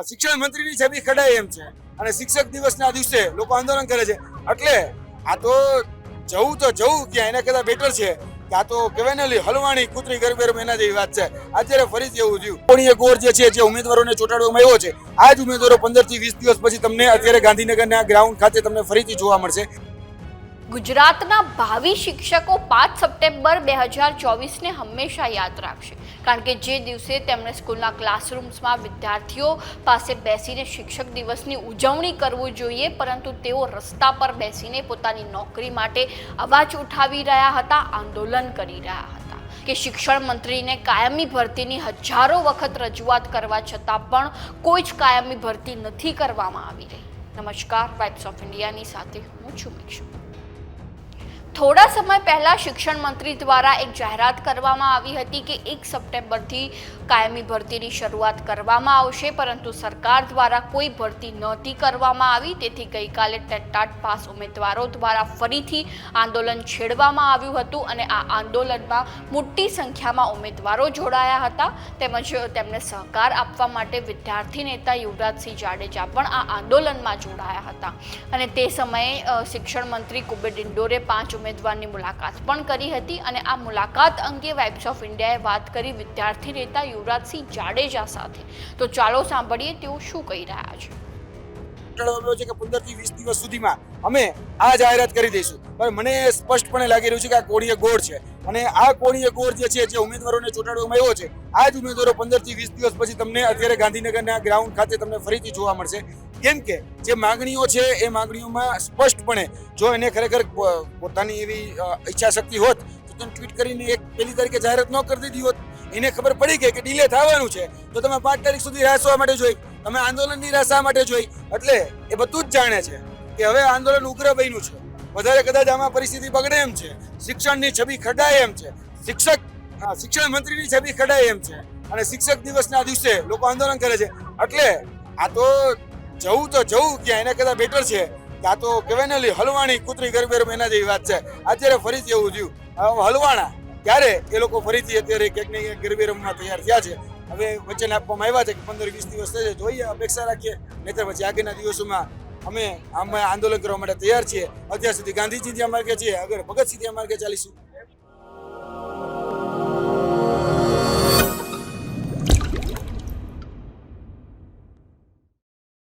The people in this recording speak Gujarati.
શિક્ષણ મંત્રીની છબી કઢાય એમ છે. અને શિક્ષક દિવસના દિવસે લોકો આંદોલન કરે છે. એટલે આ તો જવું તો જવું ક્યાં એના કરતા બેટર છે આ તો કહેવાય ને હલવાણી કૂતરી ગરબેર એના જેવી વાત છે. અત્યારે ફરીથી એવું થયું. કોણીએ ગોળ જે છે, જે ઉમેદવારોને ચોંટાડવામાં આવ્યો છે આ જ ઉમેદવારો પંદરથી વીસ દિવસ પછી તમને અત્યારે ગાંધીનગરના ગ્રાઉન્ડ ખાતે તમને ફરીથી જોવા મળશે. ગુજરાતના ભાવિ શિક્ષકો પાંચ સપ્ટેમ્બર બે હજાર ચોવીસને હંમેશા યાદ રાખશે. કારણ કે જે દિવસે તેમણે સ્કૂલના ક્લાસરૂમ્સમાં વિદ્યાર્થીઓ પાસે બેસીને શિક્ષક દિવસની ઉજવણી કરવું જોઈએ, પરંતુ તેઓ રસ્તા પર બેસીને પોતાની નોકરી માટે અવાજ ઉઠાવી રહ્યા હતા, આંદોલન કરી રહ્યા હતા. કે શિક્ષણ મંત્રીને કાયમી ભરતીની હજારો વખત રજૂઆત કરવા છતાં પણ કોઈ જ કાયમી ભરતી નથી કરવામાં આવી રહી. નમસ્કાર વાઇબ્સ ઓફ ઇન્ડિયાની સાથે હું છું મિક્ષુ થોડા સમય પહેલાં શિક્ષણ મંત્રી દ્વારા એક જાહેરાત કરવામાં આવી હતી કે એક સપ્ટેમ્બરથી કાયમી ભરતીની શરૂઆત કરવામાં આવશે, પરંતુ સરકાર દ્વારા કોઈ ભરતી નહોતી કરવામાં આવી. તેથી ગઈકાલે ટેટાટ પાસ ઉમેદવારો દ્વારા ફરીથી આંદોલન છેડવામાં આવ્યું હતું અને આ આંદોલનમાં મોટી સંખ્યામાં ઉમેદવારો જોડાયા હતા. તેમજ તેમને સહકાર આપવા માટે વિદ્યાર્થી નેતા યુવરાજસિંહ જાડેજા પણ આ આંદોલનમાં જોડાયા હતા. અને તે સમયે શિક્ષણ મંત્રી કુબેર ડિંડોરે પાંચ ઉમેદવારની મુલાકાત પણ કરી હતી અને આ મુલાકાત અંગે વાઇબ્સ ઓફ ઇન્ડિયાએ વાત કરી વિદ્યાર્થી નેતા યુવરાજસિંહ જાડેજા સાથે. તો ચાલો સાંભળીએ તેઓ શું કહી રહ્યા છે. છે કે પંદરથી વીસ દિવસ સુધીમાં અમે આ જાહેરાત કરી દઈશું. પણ મને સ્પષ્ટપણે લાગી રહ્યું છે કે આ કોળીએ ગોળ છે. અને આ કોણીય કોર જે છે, જે ઉમેદવારોને ચૂંટાડવામાં આવ્યો છે, આ જ ઉમેદવારો પંદરથી વીસ દિવસ પછી તમને અત્યારે ગાંધીનગરના ગ્રાઉન્ડ ખાતે તમને ફરીથી જોવા મળશે. કેમ કે જે માગણીઓ છે, એ માગણીઓમાં સ્પષ્ટપણે જો એને ખરેખર પોતાની એવી ઈચ્છા શક્તિ હોત, તો તમે ટ્વીટ કરીને એક પહેલી તારીખે જાહેરાત ન કરી દીધી હોત. એને ખબર પડી ગઈ કે ડીલે થવાનું છે. તો તમે પાંચ તારીખ સુધી રાહ શા માટે જોઈ, તમે આંદોલનની રાહ શા માટે જોઈ? એટલે એ બધું જ જાણે છે કે હવે આંદોલન ઉગ્ર બન્યું છે. વધારે કદાચ આમાં પરિસ્થિતિ બગડે એમ છે. શિક્ષણની છબી ખડાય એમ છે. શિક્ષક હા, શિક્ષણ મંત્રીની છબી ખડાય એમ છે. અને શિક્ષક દિવસના દિવસે લોકો આંદોલન કરે છે. એટલે આ તો જવું તો જવું ક્યાં એના કરતા બેટર છે. આ તો કહેવાય ને હલવાણી કૂતરી ગરબેર એના જેવી વાત છે. અત્યારે ફરીથી એવું થયું. હલવાણા ત્યારે એ લોકો ફરીથી અત્યારે ક્યાંક ને ક્યાંક ગરબે રમવા તૈયાર થયા છે. હવે વચન આપવામાં આવ્યા છે કે પંદર વીસ દિવસ થશે. જોઈએ અપેક્ષા રાખીએ. નહીતર પછી આગળના દિવસોમાં અમે આમાં આંદોલન કરવા માટે તૈયાર છીએ. અત્યાર સુધી ગાંધીજી ત્યાં માર્ગે છીએ આગળ ભગતસિંહ ત્યાં માર્ગે ચાલીશું.